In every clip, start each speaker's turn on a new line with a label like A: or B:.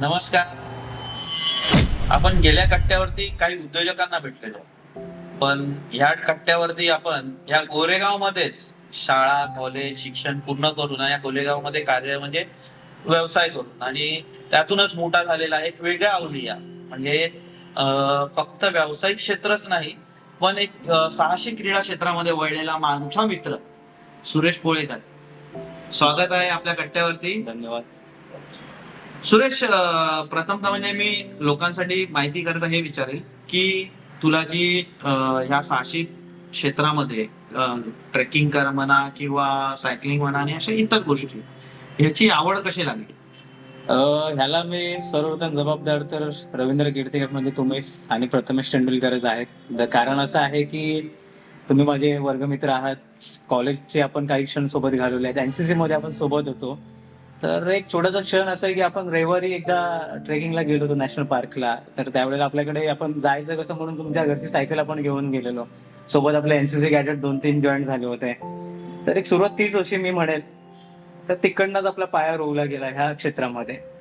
A: नमस्कार. आपण गेल्या कट्ट्यावरती काही उद्योजकांना भेटलेलो. पण ह्या कट्ट्यावरती आपण या गोरेगाव मध्येच शाळा कॉलेज शिक्षण पूर्ण करून या गोरेगावमध्ये कार्य म्हणजे व्यवसाय करून आणि त्यातूनच मोठा झालेला एक वेगळा अवलिया. म्हणजे फक्त व्यावसायिक क्षेत्रच नाही पण एक सहाशे क्रीडा क्षेत्रामध्ये वळलेला माझा मित्र सुरेश पोळेकर. स्वागत आहे आपल्या कट्ट्यावरती.
B: धन्यवाद.
A: सुरेश प्रथमतः म्हणजे मी लोकांसाठी माहिती करता हे विचारेल की तुला जी ह्या साहसी क्षेत्रामध्ये ट्रेकिंग कर म्हणा किंवा सायकलिंग म्हणा आणि अशा इतर गोष्टी ह्याची आवड कशी लागली?
B: ह्याला मी सर्वप्रथम जबाबदार तर रवींद्र कीर्तिकर म्हणजे तुम्हीच आणि प्रथमेश तेंडुलकरच आहेत. कारण असं आहे की तुम्ही माझे वर्गमित्र आहात. कॉलेजचे आपण काही क्षण सोबत घालवले आहेत. एनसीसी मध्ये आपण सोबत होतो. तर एक छोटासा क्षण असं आहे की आपण रविवारी एकदा ट्रेकिंगला गेलो होतो नॅशनल पार्कला. तर त्यावेळेला आपल्याकडे आपण जायचं कसं म्हणून तुमच्या घरची सायकल आपण घेऊन गेलेलो. सोबत आपले एनसीसी गॅजेट दोन तीन जॉईन झाले होते. तर एक सुरुवात तीच वर्षी मी म्हणेल. तर तिकडनंच आपला पाया रोवला गेला ह्या क्षेत्रामध्ये.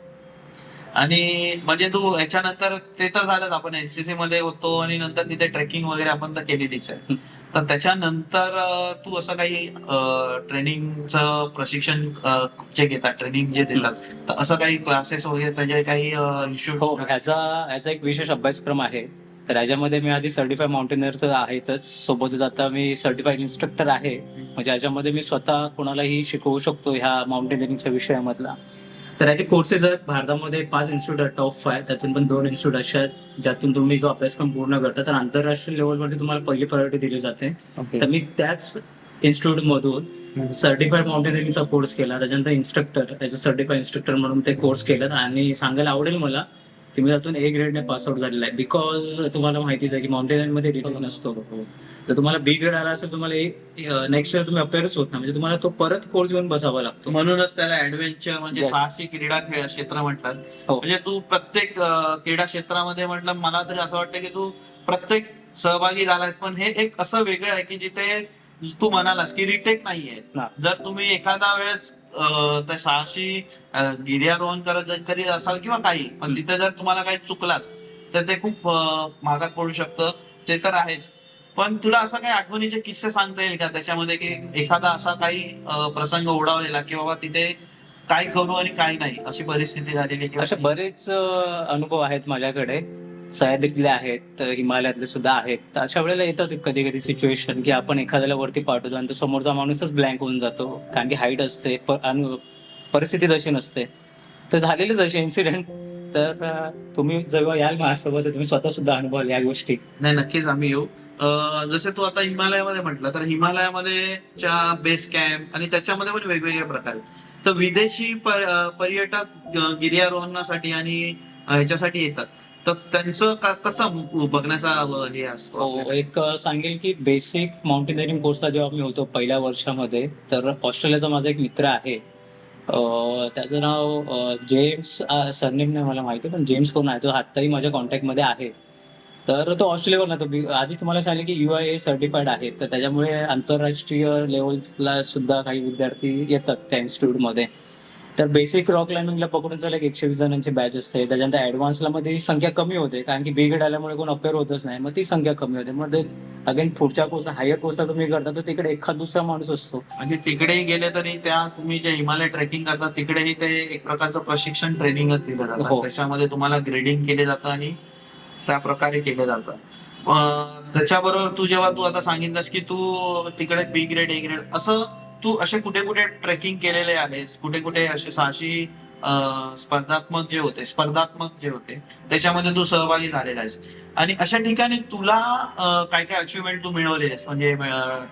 A: आणि म्हणजे तू याच्यानंतर ते तर झालंच. आपण एनसीसी मध्ये होतो आणि नंतर तिथे ट्रेकिंग वगैरे आपण तर केलेलीच आहे. तर त्याच्यानंतर तू असं काही ट्रेनिंगचं प्रशिक्षण जे घेतात ट्रेनिंग जे देतात तर असं काही क्लासेस वगैरे त्याचे काही
B: हो ह्याचा ह्याचा एक विशेष अभ्यासक्रम आहे. तर याच्यामध्ये मी आधी सर्टिफाय माउंटेनर तर आहेतच. सोबतच आता मी सर्टिफाईड इन्स्ट्रक्टर आहे. म्हणजे याच्यामध्ये मी स्वतः कोणालाही शिकवू शकतो ह्या माउंटेनिअरिंगच्या विषयामधला. तर याचे कोर्सेस आहेत. भारतामध्ये पाच इन्स्टिट्यूट आहेत टॉप फाय त्यातून पण दोन इन्स्टिट्यूट असे आहेत ज्यातून तुम्ही जो अभ्यासक्रम पूर्ण करता. तर आंतरराष्ट्रीय लेवलवरती तुम्हाला पहिली प्रायोरिटी दिली जाते. तर मी त्याच इन्स्टिट्यूट मधून सर्टिफाईड माउंटेनिअरिंगचा कोर्स केला. त्याच्यानंतर instructor as a certified instructor म्हणून ते कोर्स केलं. आणि सांगायला आवडेल मला की मी त्यातून ए ग्रेडने पास आउट झालेला आहे. बिकॉज तुम्हाला माहितीच आहे की माउंटेनिअरिंगमध्ये रिटर्न नसतो. जर तुम्हाला बी ग्रेड आला असेल तुम्हाला नेक्स्ट इयर तुम्ही अपेअरच होत नाही म्हणजे तुम्हाला तो परत कोर्स घेऊन बसावा लागतो
A: म्हणूनच त्याला ऍडव्हेंचर म्हणजे. साहसी क्रीडा क्षेत्र म्हणतात
B: हो.
A: म्हणजे तू प्रत्येक क्रीडा क्षेत्रामध्ये म्हटलं मला तरी असं वाटतं की तू प्रत्येक सहभागी झालायस पण हे एक असं वेगळं आहे की जिथे तू म्हणालास की रिटेक नाहीये. जर तुम्ही एखादा वेळेस त्या साहसी अं, गिर्यारोहण करत करीत असाल किंवा काही पण. तिथे जर तुम्हाला काही चुकलात तर ते खूप महागात पडू शकतं ते तर आहेच पण तुला असं काही आठवणीचे किस्से सांगता येईल का? त्याच्यामध्ये की एखादा असा काही प्रसंग ओढावलेला की बाबा तिथे काय करू आणि काय नाही अशी परिस्थिती झालेली
B: असे बरेच अनुभव आहेत माझ्याकडे. सह्याद्रीतले आहेत तर हिमालयातले सुद्धा आहेत. तर अशा वेळेला येतात कधी कधी सिच्युएशन की आपण एखाद्याला वरती पाठवतो आणि तो समोरचा माणूसच ब्लँक होऊन जातो. कारण की हाईट असते परिस्थिती तशी नसते. तर झालेले तसे इन्सिडेंट तर तुम्ही जेव्हा याल माझ्यासोबत तुम्ही स्वतः सुद्धा अनुभवाल या गोष्टी.
A: नाही नक्कीच आम्ही येऊ. जसे तू आता हिमालयामध्ये म्हटलं तर हिमालयामध्ये च्या बेस कॅम्प आणि त्याच्यामध्ये पण वेगवेगळे प्रकार तर विदेशी पर्यटक गिर्यारोहणासाठी आणि ह्याच्यासाठी येतात. तर त्यांचं का- कसं बघण्याचा हे असतो
B: हो, एक सांगेल की बेसिक माउंटेनिअरिंग कोर्सला जेव्हा मी होतो पहिल्या वर्षामध्ये तर ऑस्ट्रेलियाचा माझा एक मित्र आहे. त्याचं नाव जेम्स सरनेम नाही मला माहिती पण जेम्स कोण आहे तो आत्ताही माझ्या कॉन्टॅक्टमध्ये आहे. तर तो ऑस्ट्रेलियावर ना तो बी- आधी तुम्हाला सांगितलं की यू आय ए सर्टिफाईड आहे. तर त्याच्यामुळे आंतरराष्ट्रीय लेवलला सुद्धा काही विद्यार्थी येतात त्या इन्स्टिट्यूटमध्ये तर बेसिक रॉक क्लाइम्बिंगला पकडून चाललं एक एकशे वीस जणांची बॅच असते. त्याच्यानंतर ऍडव्हान्सला मध्ये ही संख्या कमी होते कारण की बिगेड आल्यामुळे कोण अपेअर होतच नाही. मग ती संख्या कमी होते. मग ते अगेन पुढच्या कोर्सला हायर कोर्सला तुम्ही करता तर तिकडे एखाद दुसरा माणूस असतो.
A: आणि तिकडेही गेले तरी त्या तुम्ही जे हिमालय ट्रेकिंग करता तिकडेही ते एक प्रकारचं प्रशिक्षण ट्रेनिंगच दिलं जातं.
B: हो.
A: त्याच्यामध्ये तुम्हाला ग्रेडिंग केले जातं आणि त्या प्रकारे केलं जातं त्याच्याबरोबर तू जेव्हा तू आता सांगितलंस की तू तिकडे बी ग्रेड ए ग्रेड असं तू असे कुठे कुठे ट्रेकिंग केलेले आहेस? कुठे कुठे असे साहसी स्पर्धात्मक जे होते स्पर्धात्मक जे होते त्याच्यामध्ये तू सहभागी झालेला आहेस. आणि अशा ठिकाणी तुला काय काय अचिव्हमेंट तू मिळवले आहेस? म्हणजे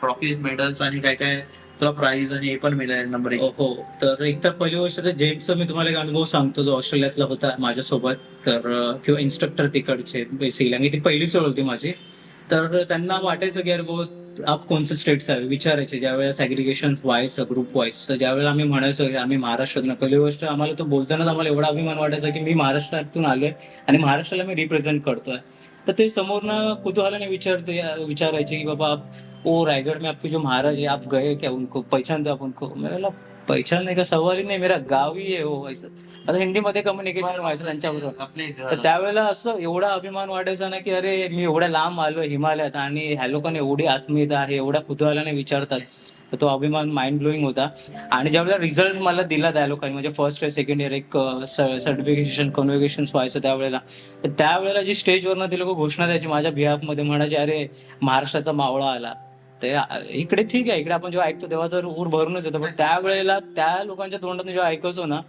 A: ट्रॉफीज मेडल्स आणि काय काय तुला प्राइज आणि हे पण मिळेल नंबर एक.
B: हो तर एक तर पहिली गोष्ट तर जेम्सचा मी तुम्हाला एक अनुभव सांगतो जो ऑस्ट्रेलियातला होता माझ्यासोबत. तर किंवा इन्स्ट्रक्टर तिकडचे बेसिकली आणि ती पहिलीच वेळ होती माझी. तर त्यांना वाटायचं की अरे बहुत आप कोणचं स्टेट्स आहे? विचारायचे. ज्यावेळेस ऍग्रिगेशन व्हायचं ग्रुप व्हायचं तर ज्यावेळेला आम्ही म्हणायचो की आम्ही महाराष्ट्रातून. पहिली गोष्ट आम्हाला तो बोलतानाच आम्हाला एवढा अभिमान वाटायचा की मी महाराष्ट्रातून आलोय आणि महाराष्ट्राला मी रिप्रेझेंट करतोय. तर ते समोरनं कुतूहलाने विचारते विचारायचे की बाबा ओ रायगढ़ में आपके जो महाराज है आप गए क्या उनको पहचानते हो आप उनको? मैं बोला पहचानने का सवाल ही नहीं मेरा गाँव ही है वो ऐसा। आता हिंदीमध्ये कम्युनिकेशन व्हायचं त्यांच्याबरोबर.
A: आपले
B: तर त्यावेळेला असं एवढा अभिमान वाटायचा ना की अरे मी एवढ्या लांब आलोय हिमालयात आणि ह्या लोकांनी एवढी आत्मीयता आहे एवढ्या कुतूहलाने विचारतात. तर तो अभिमान माइंड ब्लोईंग होता. आणि ज्यावेळेला रिझल्ट मला दिला त्या लोकांनी म्हणजे फर्स्ट इयर सेकंड इयर एक सर्टिफिकेशन कन्व्हिकेशन व्हायचं त्यावेळेला. तर त्यावेळेला जी स्टेजवरनं ते लोक घोषणा द्यायची माझ्या बिहाफमध्ये म्हणायचे अरे महाराष्ट्राचा मावळा आला. ते इकडे ठीक आहे इकडे आपण जेव्हा ऐकतो तेव्हा तर ऊर भरूनच येतो. पण त्यावेळेला त्या लोकांच्या तोंडातून जेव्हा ऐकायचो ना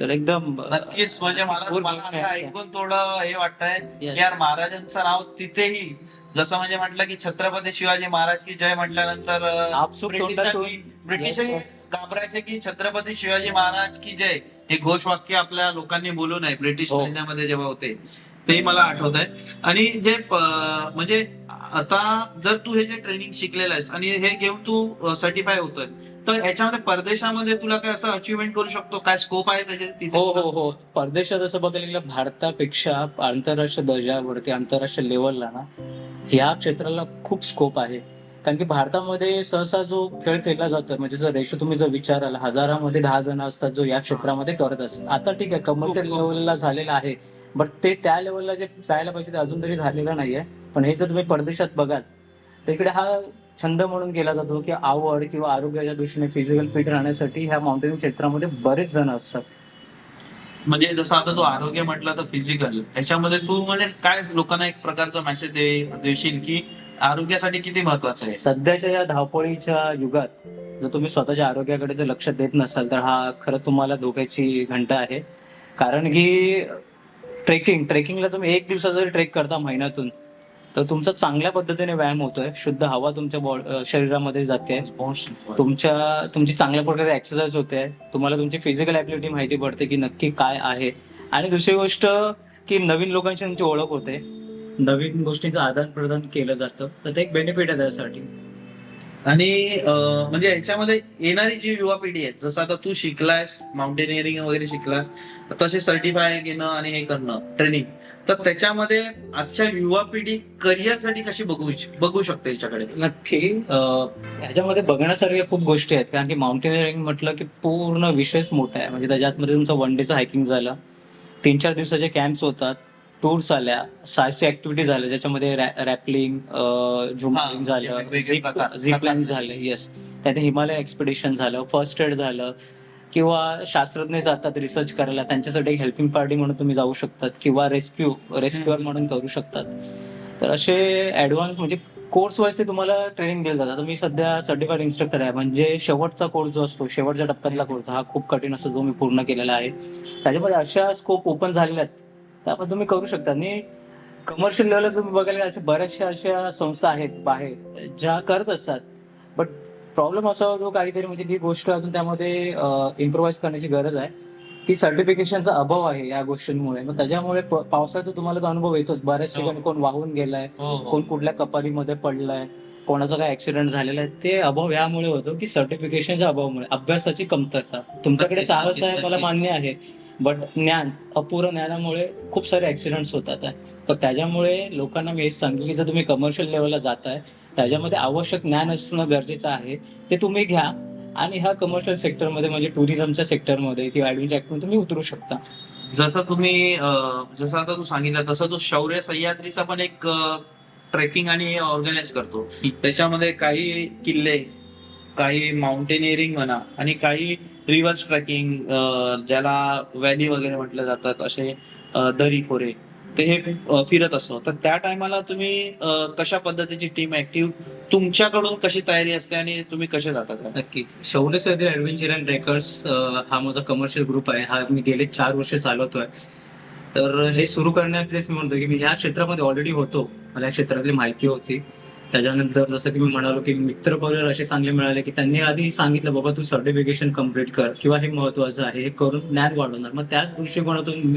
B: तर एकदम
A: नक्कीच म्हणजे मला. ऐकून थोडं हे वाटतंय यार महाराजांचं नाव तिथेही जसं म्हणजे म्हटलं की छत्रपती शिवाजी महाराज की जय म्हटल्यानंतर
B: Yes,
A: घाबरायचे की छत्रपती शिवाजी महाराज की जय हे घोषवाक्य आपल्या लोकांनी बोलू नये ब्रिटिश
B: हो.
A: सैन्यामध्ये जेव्हा होते. तेही मला आठवत आहे आणि जे म्हणजे आता जर तू हे जे ट्रेनिंग शिकलेलं आहेस आणि हे घेऊन तू सर्टिफाय होतोय तर याच्यामध्ये परदेशामध्ये तुला काय असं अचिव्हमेंट करू शकतो? काय स्कोप आहे त्याचे
B: हो हो हो. परदेशात असं बघायला गेलं भारतापेक्षा आंतरराष्ट्रीय दर्जावरती आंतरराष्ट्रीय लेवलला ना ह्या क्षेत्राला खूप स्कोप आहे. कारण की भारतामध्ये सहसा जो खेळ खेळला जातो म्हणजे जर रेशो तुम्ही जर विचाराल हजारामध्ये दहा जण असतात जो या क्षेत्रामध्ये करत असतात. आता ठीक आहे कमर्शियल. लेवलला झालेला आहे. बट ते त्या लेवलला जे जायला पाहिजे ते अजून तरी झालेलं नाहीये. पण हे जर तुम्ही परदेशात बघाल तर इकडे हा छंद म्हणून केला जातो की आवड किंवा आरोग्याच्या दृष्टीने फिजिकल फिट राहण्यासाठी ह्या माउंटेनिंग क्षेत्रामध्ये बरेच जण असतात.
A: म्हणजे जसं आता तू आरोग्य म्हटलं तर फिजिकल याच्यामध्ये तू म्हणजे काय लोकांना एक प्रकारचा मेसेज दे देशील की आरोग्यासाठी किती महत्वाचं आहे?
B: सध्याच्या या धावपळीच्या युगात जर तुम्ही स्वतःच्या आरोग्याकडे जर लक्ष देत नसाल तर हा खरंच तुम्हाला धोक्याची घंटा आहे. कारण की ट्रेकिंग ट्रेकिंगला तुम्ही एक दिवसाचा जरी ट्रेक करता महिन्यातून तर तुमचा चांगल्या पद्धतीने व्यायाम होतोय शुद्ध हवा तुमच्या बॉ- शरीरामध्ये जाते तुमच्या तुमची चांगल्या प्रकारे एक्सरसाइज होते तुम्हाला तुमची फिजिकल ऍबिलिटी माहिती पडते की नक्की काय आहे. आणि दुसरी गोष्ट की नवीन लोकांची तुमची ओळख होते. नवीन गोष्टींचं आदान प्रदान केलं जातं तर ते एक बेनिफिट आहे त्यासाठी.
A: आणि म्हणजे याच्यामध्ये येणारी जी युवा पिढी आहे जसं आता तू शिकलायस माउंटेनिअरिंग वगैरे शिकलास तसे सर्टिफाय घेणं आणि हे करणं ट्रेनिंग तर त्याच्यामध्ये आजच्या युवा पिढी करिअरसाठी कशी बघू बघू शकते याच्याकडे?
B: नक्की. ह्याच्यामध्ये बघण्यासारख्या खूप गोष्टी आहेत. कारण की माउंटेनिअरिंग म्हटलं की पूर्ण विषयच मोठा आहे. म्हणजे त्याच्यामध्ये तुमचं वन डेचं हायकिंग झालं. तीन चार दिवसाचे कॅम्प्स होतात. टूर्स आल्या साहसी ऍक्टिव्हिटी झाल्या ज्याच्यामध्ये रॅपलिंग
A: म्हणजे
B: झालं
A: वेगवेगळे प्रकार.
B: झिप लाईन झालं येस त्यात हिमालय एक्सपिडिशन झालं फर्स्ट एड झालं किंवा शास्त्रज्ञ जातात रिसर्च करायला त्यांच्यासाठी हेल्पिंग पार्टी म्हणून तुम्ही जाऊ शकतात किंवा रेस्क्यू रेस्क्युअर म्हणून करू शकतात. तर असे ऍडव्हान्स म्हणजे कोर्स वाईज तुम्हाला ट्रेनिंग दिलं जातं. मी सध्या सर्टिफाईड इन्स्ट्रक्टर आहे म्हणजे शेवटचा कोर्स जो असतो शेवटच्या टप्प्यातला कोर्स हा खूप कठीण असतो जो मी पूर्ण केलेला आहे. त्याच्यामध्ये अशा स्कोप ओपन झालेल्या आहेत त्या आपण तुम्ही करू शकता. आणि कमर्शियल लेवलला तुम्ही बघायला अशा बऱ्याचशा अशा संस्था आहेत बाहेर ज्या करत असतात. बट प्रॉब्लेम असा होतो काहीतरी म्हणजे ती गोष्ट अजून त्यामध्ये इम्प्रोव्हाइज करण्याची गरज आहे. की सर्टिफिकेशनचा अभाव आहे या गोष्टींमुळे. मग त्याच्यामुळे पावसाळ्यात तुम्हाला तो अनुभव येतोच. बऱ्याच
A: हो.
B: ठिकाणी कोण वाहून गेलाय
A: हो
B: कोण कुठल्या कपारीमध्ये पडलाय कोणाचा काय ऍक्सिडेंट झालेला आहे ते अभाव यामुळे होतो की सर्टिफिकेशनच्या अभावामुळे अभ्यासाची कमतरता. तुमच्याकडे साहस आहे मला. मान्य आहे. बट ज्ञान अपुरं ज्ञानामुळे खूप सारे ऍक्सिडेंट्स होतात तर त्याच्यामुळे लोकांना मी हेच सांगेन की जर तुम्ही कमर्शियल लेवलला जाताय त्याच्यामध्ये आवश्यक ज्ञान असणं गरजेचं आहे ते तुम्ही घ्या. आणि ह्या कमर्शियल सेक्टरमध्ये म्हणजे टुरिझमच्या सेक्टरमध्ये किंवा ऍडव्हेंचर तुम्ही उतरू शकता.
A: जसं तुम्ही जसं आता तू सांगितलं तसं तू शौर्य सह्याद्रीचा पण एक ट्रेकिंग आणि ऑर्गनाईज करतो. त्याच्यामध्ये काही किल्ले काही माउंटेनिअरिंग म्हणा आणि काही रिव्हर्स ट्रॅकिंग ज्याला व्हॅली वगैरे म्हटलं जातात असे दरी खोरे ते हे फिरत असतो तर त्या टायमाला तुम्ही कशा पद्धतीची टीम ऍक्टिव्ह तुमच्याकडून कशी तयारी असते आणि तुम्ही कसे जातात
B: नक्की. शौर्य सैद्री ऍडव्हेंचर अँड ट्रेकर्स हा माझा कमर्शियल ग्रुप आहे. हा मी गेले चार वर्ष चालवतोय. तर हे सुरू करण्यात मी म्हणतो की मी ह्या क्षेत्रामध्ये ऑलरेडी होतो. मला या क्षेत्रातली माहिती होती. त्याच्यानंतर जसं की मी म्हणालो की मित्र परिवार असे चांगले मिळाले की त्यांनी आधी सांगितलं बाबा तू सर्टिफिकेशन कंप्लीट कर किंवा हे महत्वाचं आहे हे करून ज्ञान वाढवणार. मग त्याच दृष्टिकोनातून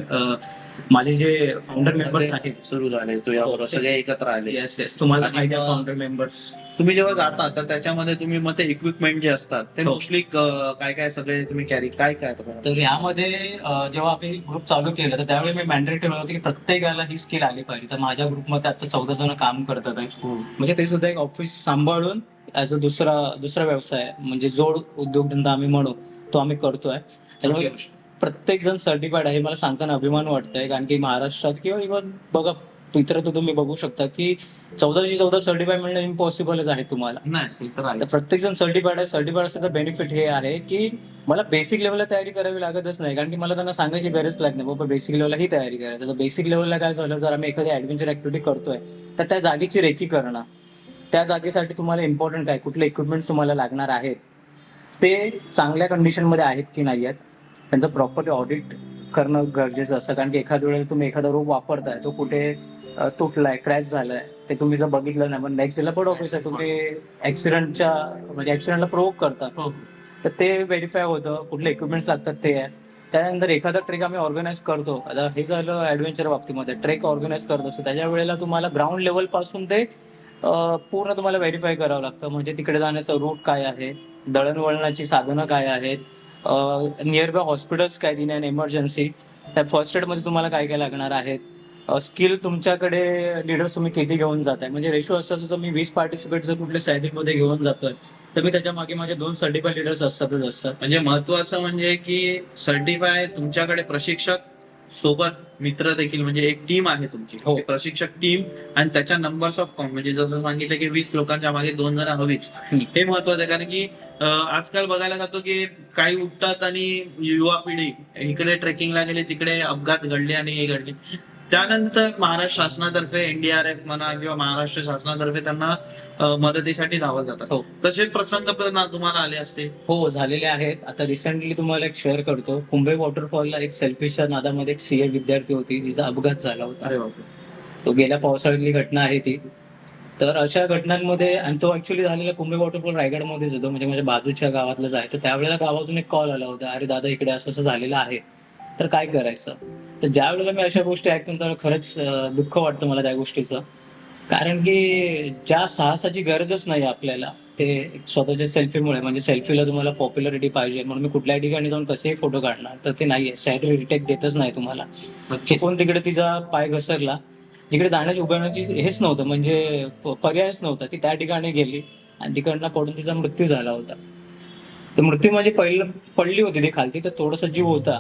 B: माझे जे फाउंडर मेंबर्स आहेत
A: सुरू झाले सगळे एकत्र आले.
B: येस येस तुम्हाला फाउंडर मेंबर्स
A: तुम्ही जेव्हा जाता तर त्याच्यामध्ये तुम्ही मग ते इक्विपमेंट जे असतात ते
B: हो.
A: मोस्टली काय काय सगळे तुम्ही कॅरी काय काय करता?
B: तर यामध्ये अं, जेव्हा आम्ही ग्रुप चालू केलं तर त्यावेळी मी मॅन्डेटरी ठेवलं होतं की प्रत्येकाला ही स्किल आली पाहिजे तर माझ्या ग्रुपमध्ये आता चौदा जण काम करतात आहे म्हणजे ते सुद्धा एक ऑफिस सांभाळून ऍज अ दुसरा दुसरा व्यवसाय आहे. म्हणजे जोड उद्योगधंदा आम्ही म्हणू तो आम्ही करतोय
A: गोष्ट.
B: प्रत्येक जण सर्टिफाईड आहे मला सांगताना अभिमान वाटतंय कारण की महाराष्ट्रात किंवा इव्हन बघा इतर तर तुम्ही बघू शकता की चौदाशे चौदा सर्टिफाय मिळणं इम्पॉसिबलच आहे तुम्हाला.
A: नाही ते तर
B: प्रत्येक जण सर्टिफाईड आहे सर्टिफाईड असेल बेनिफिट हे आहे की मला बेसिक लेवलला तयारी करावी लागतच नाही कारण की मला त्यांना सांगायची गरज लागत नाही बाबा बेसिक लेवलला ही तयारी करायचं तर बेसिक लेवलला काय झालं जर आम्ही एखादी ऍडव्हेंचर ऍक्टिव्हिटी करतोय तर त्या जागेची रेकी करणं त्या जागेसाठी तुम्हाला इम्पॉर्टंट काय कुठले इक्विपमेंट्स तुम्हाला लागणार आहेत ते चांगल्या कंडिशनमध्ये आहेत की नाही आहेत त्यांचं प्रॉपरली ऑडिट करणं गरजेचं असतं कारण की एखाद्या वेळेला तुम्ही एखादा रोप वापरताय तो कुठे तुटलाय क्रॅश झालाय. ते तुम्ही जर बघितलं नाही पण नेक्स्ट डेला पण ऑफिस आहे तुम्ही ऍक्सिडेंटच्या म्हणजे ऍक्सिडेंटला प्रोव्होक करता तर ते व्हेरीफाय होतं कुठले इक्विपमेंट्स लागतात ते. आहे त्यानंतर एखादा ट्रेक आम्ही ऑर्गनाईज करतो. आता हे झालं ऍडव्हेंचर बाबतीमध्ये. ट्रेक ऑर्गनाईज करत असतो. त्याच्या वेळेला तुम्हाला ग्राउंड लेवलपासून ते पूर्ण तुम्हाला व्हेरीफाय करावं लागतं. म्हणजे तिकडे जाण्याचं रूट काय आहे? दळणवळणाची साधनं काय आहेत? नियर बाय हॉस्पिटल्स काय दिने इमर्जन्सी त्या फर्स्ट एडमध्ये तुम्हाला काय काय लागणार आहेत? स्किल तुमच्याकडे लिडर्स तुम्ही किती घेऊन जाताय? म्हणजे रेशो असं जर मी वीस पार्टिसिपेट जर कुठल्या सायदिकमध्ये घेऊन जातोय तर मी त्याच्यामागे माझे दोन सर्टिफाईड लिडर्स असतातच असतात.
A: म्हणजे महत्वाचं म्हणजे की सर्टिफाय तुमच्याकडे प्रशिक्षक सोबत मित्र देखील म्हणजे एक टीम आहे तुमची.
B: हो.
A: ती प्रशिक्षक टीम आणि त्याच्या नंबर्स ऑफ काउंट म्हणजे जसं सांगितलं की वीस लोकांच्या मागे दोन जण हवीच. हे महत्वाचं आहे कारण की आजकाल बघायला जातो की काही उठतात आणि युवा पिढी इकडे ट्रेकिंगला गेली तिकडे अपघात घडले आणि हे घडले. त्यानंतर महाराष्ट्र शासनातर्फे एनडीआरएफ म्हणा किंवा महाराष्ट्र शासनातर्फे त्यांना मदतीसाठी धावत जातात.
B: हो.
A: तसे प्रसंग पण तुम्हाला आले असते
B: हो झालेले आहेत. आता रिसेंटली तुम्हाला एक शेअर करतो. कुंभे वॉटरफॉलला एक सेल्फीच्या नादामध्ये एक सीए विद्यार्थी होती जिचा अपघात झाला होता.
A: अरे बापरे.
B: तो गेल्या पावसाळ्यातली घटना आहे ती. तर अशा घटनांमध्ये आणि तो ऍक्च्युली झालेला कुंभे वॉटरफॉल रायगडमध्येच होतो म्हणजे माझ्या बाजूच्या गावातलंच आहे. तर त्यावेळेला गावातून एक कॉल आला होता अरे दादा इकडे असं असं झालेलं आहे. तर काय करायचं? तर ज्या वेळेला मी अशा गोष्टी ऐकतो तर खरंच दुःख वाटतं मला त्या गोष्टीचं. कारण की ज्या साहसाची गरजच नाही आपल्याला ते स्वतःच्या सेल्फीमुळे म्हणजे सेल्फीला तुम्हाला पॉप्युलरिटी पाहिजे. म्हणून मी कुठल्याही ठिकाणी जाऊन कसेही फोटो काढणार तर ते नाहीये. सह्याद्री रिटेक देतच नाही तुम्हाला. चुकून तिकडे तिचा पाय घसरला जिकडे जाण्याची उभारण्याची हेच नव्हतं. म्हणजे पर्यायच नव्हता. ती त्या ठिकाणी गेली आणि तिकडनं पडून तिचा मृत्यू झाला होता. तर मृत्यू म्हणजे पहिलं पडली होती ती खालती. तर थोडासा जीव होता.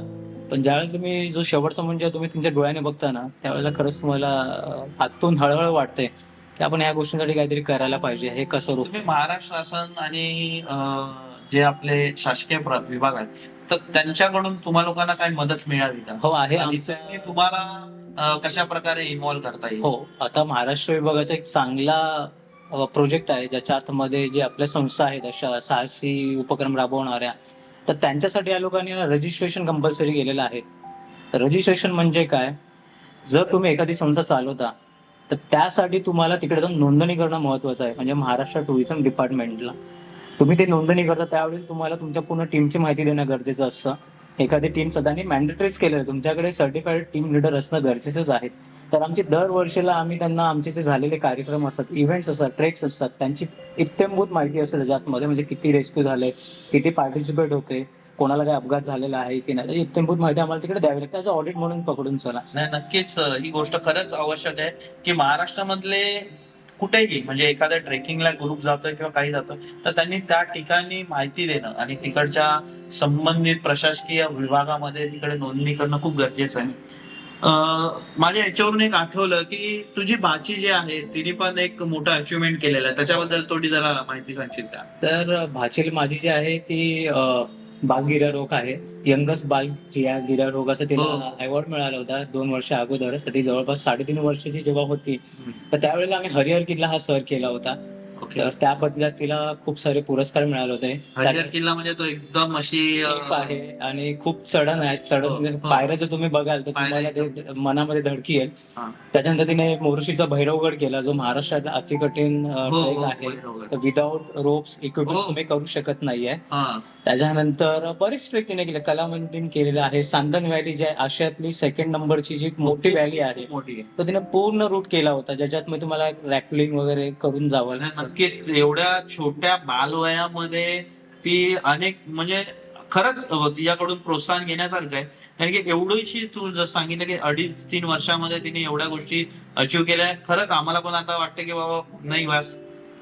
B: पण ज्यावेळेला तुम्ही जो शेवटचा म्हणजे तुम्ही तुमच्या डोळ्याने बघता ना त्यावेळेला खरंच तुम्हाला हातून हळहळ वाटते की आपण या गोष्टींसाठी काहीतरी करायला पाहिजे हे कसं रोख
A: तुम्ही महाराष्ट्र शासन आणि जे आपले शासकीय विभाग आहेत तर त्यांच्याकडून तुम्हा लोकांना काय मदत मिळावी का?
B: हो आहे
A: तुम्हाला कशा प्रकारे इन्व्हॉल्व्ह करता येईल?
B: हो आता महाराष्ट्र विभागाचा एक चांगला प्रोजेक्ट आहे ज्याच्या आतमध्ये जे आपल्या संस्था आहेत अशा साहसी उपक्रम राबवणाऱ्या तर त्यांच्यासाठी या लोकांनी रजिस्ट्रेशन कंपल्सरी केलेलं आहे. रजिस्ट्रेशन म्हणजे काय? जर तुम्ही एखादी संस्था चालवता तर त्यासाठी तुम्हाला तिकडे जाऊन नोंदणी करणं महत्वाचं आहे. म्हणजे महाराष्ट्र टुरिझम डिपार्टमेंटला तुम्ही ते नोंदणी करता त्यावेळी तुम्हाला तुमच्या पूर्ण टीमची माहिती देणं गरजेचं असतं. एखादी टीम सध्यानी मॅन्डेटरीज केलेलं आहे. तुमच्याकडे सर्टिफाईड टीम लिडर असणं गरजेचंच आहे. तर आमची दरवर्षीला आम्ही त्यांना आमचे जे झालेले कार्यक्रम असतात इव्हेंट्स असतात ट्रेक्स असतात त्यांची इत्यंभूत माहिती असते त्याच्यातमध्ये म्हणजे किती रेस्क्यू झाले किती पार्टिसिपेट होते कोणाला काही अपघात झालेला आहे की नाही म्हणजे इत्यंभूत माहिती आम्हाला तिकडे द्यावी लागते. त्याचं ऑडिट म्हणून पकडून चला.
A: नाही नक्कीच ही गोष्ट खरंच आवश्यक आहे की महाराष्ट्रामधले कुठेही म्हणजे एखाद्या ट्रेकिंगला ग्रुप जातोय किंवा काही जातोय तर त्यांनी त्या ठिकाणी माहिती देणं आणि तिकडच्या संबंधित प्रशासकीय विभागामध्ये तिकडे नोंदणी करणं खूप गरजेचं आहे. माझ्या याच्यावरून एक आठवलं की तुझी बाची जी आहे तिने पण एक मोठं अचिव्हमेंट केलेलं आहे. त्याच्याबद्दल थोडी जरा माहिती सांगशील का?
B: तर भाचील माझी जी आहे ती अं, बाल गिर्यारोग आहे. यंगस्ट बाल गिर्या गिर्यारोगाचा तिला
A: हो.
B: अवॉर्ड मिळाला होता दोन वर्ष अगोदरच. ती जवळपास साडेतीन वर्षाची जेव्हा होती. तर त्यावेळेला आम्ही हरिहर किल्ला हा सर केला होता.
A: ओके
B: तर त्या बदल्यात तिला खूप सारे पुरस्कार मिळाले होते.
A: हरिहर किल्ला म्हणजे तो एकदम अशी
B: आहे आणि खूप चढण आहेत चढण
A: हो,
B: म्हणजे
A: हो.
B: पायऱ्या जर तुम्ही बघाल तर
A: पायऱ्या
B: तुम्हाला ते मनामध्ये धडकी येईल.
A: हा.
B: त्याच्यानंतर तिने मोरुशीचा भैरवगड केला जो महाराष्ट्रात अतिकठीण
A: हो,
B: ट्रेक
A: हो,
B: आहे.
A: बरोबर.
B: तर विदाऊट रोप्स इक्विपमेंट
A: हो.
B: तुम्ही करू शकत नाहीये.
A: हा.
B: त्याच्यानंतर बरेच ट्रेक तिने केले. कलामंदिर केलेलं आहे. सांदन व्हॅली जी आहे आशियातली सेकंड नंबरची जी मोठी व्हॅली आहे.
A: मोठी आहे.
B: तो तिने पूर्ण रूट केला होता ज्याच्यात मी तुम्हाला रॅपलिंग वगैरे करून जावं
A: आणि नक्कीच एवढ्या छोट्या बालवयामध्ये ती अनेक म्हणजे खरंच तिच्याकडून प्रोत्साहन घेण्यासारखं आहे. कारण की एवढीशी तू जर सांगितलं की अडीच तीन वर्षामध्ये तिने एवढ्या गोष्टी अचीव केल्या खरंच आम्हाला पण आता वाटतं की बाबा नाही वास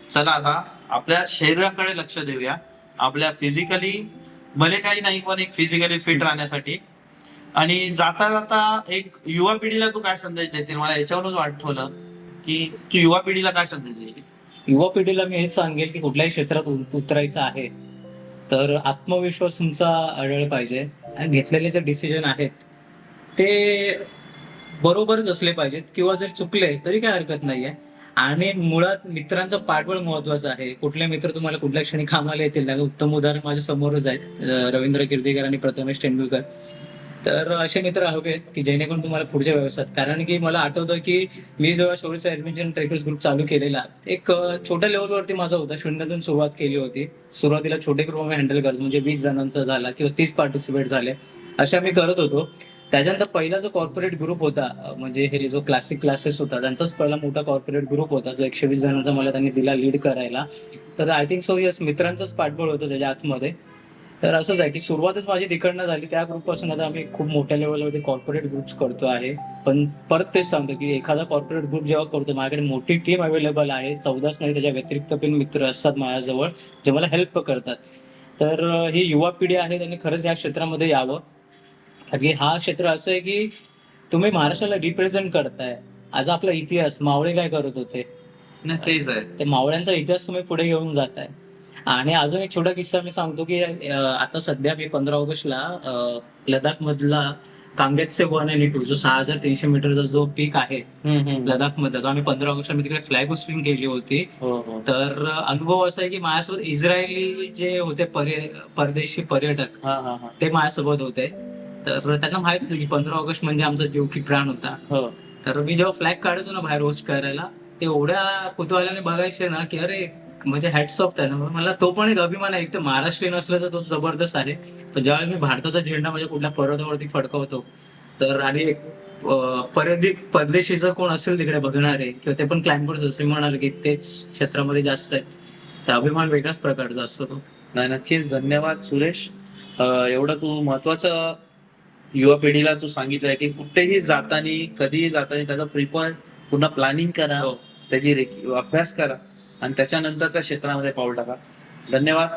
A: चला आता आपल्या शरीराकडे लक्ष देऊया. आपल्या फिजिकली भले काही नाही पण एक फिजिकली फिट राहण्यासाठी. आणि जाता जाता एक युवा पिढीला तू काय संदेश देतील मला याच्यावरूनच आठवलं की तू युवा पिढीला काय संदेश देशील?
B: युवा पिढीला मी हेच सांगेल की कुठल्याही क्षेत्रात उतरायचं आहे तर आत्मविश्वास तुमचा आढळ पाहिजे. घेतलेले जे डिसिजन आहेत ते बरोबरच असले पाहिजेत. किंवा जर चुकले तरी काय हरकत नाहीये. आणि मुळात मित्रांचं पाठबळ महत्वाचं आहे. कुठले मित्र तुम्हाला कुठल्या क्षणी कामाला येतील? उत्तम उदाहरण माझ्या समोरच आहेत रवींद्र किर्दीकर आणि प्रथमेश तेंडुलकर. तर असे मित्र हवेत की जेणेकरून तुम्हाला पुढच्या व्यवसायात कारण की मला आठवतं की मी जेव्हा शोरीचा ऍडमिशन ट्रेकर्स ग्रुप चालू केलेला एक छोट्या लेवलवरती माझा होता शून्यातून सुरुवात केली होती. सुरुवातीला छोटे ग्रुप आम्ही हँडल करतो म्हणजे वीस जणांचा झाला किंवा तीस पार्टिसिपेट झाले असे आम्ही करत होतो. त्याच्यानंतर पहिला जो कॉर्पोरेट ग्रुप होता म्हणजे हे जो क्लासिक क्लासेस होता त्यांचाच पहिला मोठा कॉर्पोरेट ग्रुप होता जो एकशे वीस जणांचा मला त्यांनी दिला लीड करायला. तर आय थिंक सो यस मित्रांचंच पाठबळ होतं त्याच्या आतमध्ये. तर असंच आहे की सुरुवातच माझी तिकडनं झाली. त्या ग्रुपपासून आता आम्ही खूप मोठ्या लेवलवरती कॉर्पोरेट ग्रुप्स करतो आहे. पण परत तेच सांगतो की एखादा कॉर्पोरेट ग्रुप जेव्हा करतो माझ्याकडे मोठी टीम अवेलेबल आहे. चौदाच नाही त्याच्या व्यतिरिक्त पण मित्र असतात माझ्याजवळ जे मला हेल्प करतात. तर ही युवा पिढी आहे त्यांनी खरंच या क्षेत्रामध्ये यावं. कारण की हा क्षेत्र असं आहे की तुम्ही महाराष्ट्राला रिप्रेझेंट करताय. आज आपला इतिहास मावळे काय करत होते?
A: तेच आहे.
B: ते मावळ्यांचा इतिहास तुम्ही पुढे घेऊन जाताय. आणि अजून एक छोटा किस्सा मी सांगतो की अं, आता सध्या मी पंधरा ऑगस्टला लडाख मधला कांगेतचे वन आणि टू जो सहा हजार तीनशे मीटरचा जो पीक आहे
A: हम्म, हम्म.
B: लडाखमध्ये तो आम्ही पंधरा ऑगस्टला मी तिकडे फ्लॅग होस्टिंग केली होती.
A: हो हो.
B: तर अनुभव असा आहे की माझ्यासोबत इस्रायली जे होते पर्य- परदेशी पर्यटक
A: हा हा हा.
B: ते माझ्यासोबत होते. तर त्यांना माहीत होतं की पंधरा ऑगस्ट म्हणजे आमचा जीव की प्राण होता.
A: हो.
B: तर मी जेव्हा फ्लॅग काढायचो ना बाहेर होस्ट करायला ते एवढ्या कुतूहलाने बघायचे ना की अरे म्हणजे हॅट्स ऑफ त्यांना. मला तो पण एक अभिमान आहे. एक तर महाराष्ट्रीयन असल्याचा तो जबरदस्त आहे. पण ज्यावेळी मी भारताचा झेंडा म्हणजे कुठल्या पर्वतावरती फडकवतो तर आणि एक परदे परदेशी जर कोण असेल तिकडे बघणारे किंवा ते पण क्लायंबर्स असे म्हणाले की तेच क्षेत्रामध्ये जास्त आहेत तर अभिमान वेगळ्याच प्रकारचा असतो तो.
A: नाही नक्कीच. धन्यवाद सुरेश. एवढं तू महत्वाचं युवा पिढीला तू सांगितलंय की कुठेही जातानी कधीही जातानी त्याचं प्रिपॉर पूर्ण प्लॅनिंग करा.
B: हो.
A: त्याची अभ्यास करा. आणि त्याच्यानंतर त्या क्षेत्रामध्ये पाऊल टाका. धन्यवाद.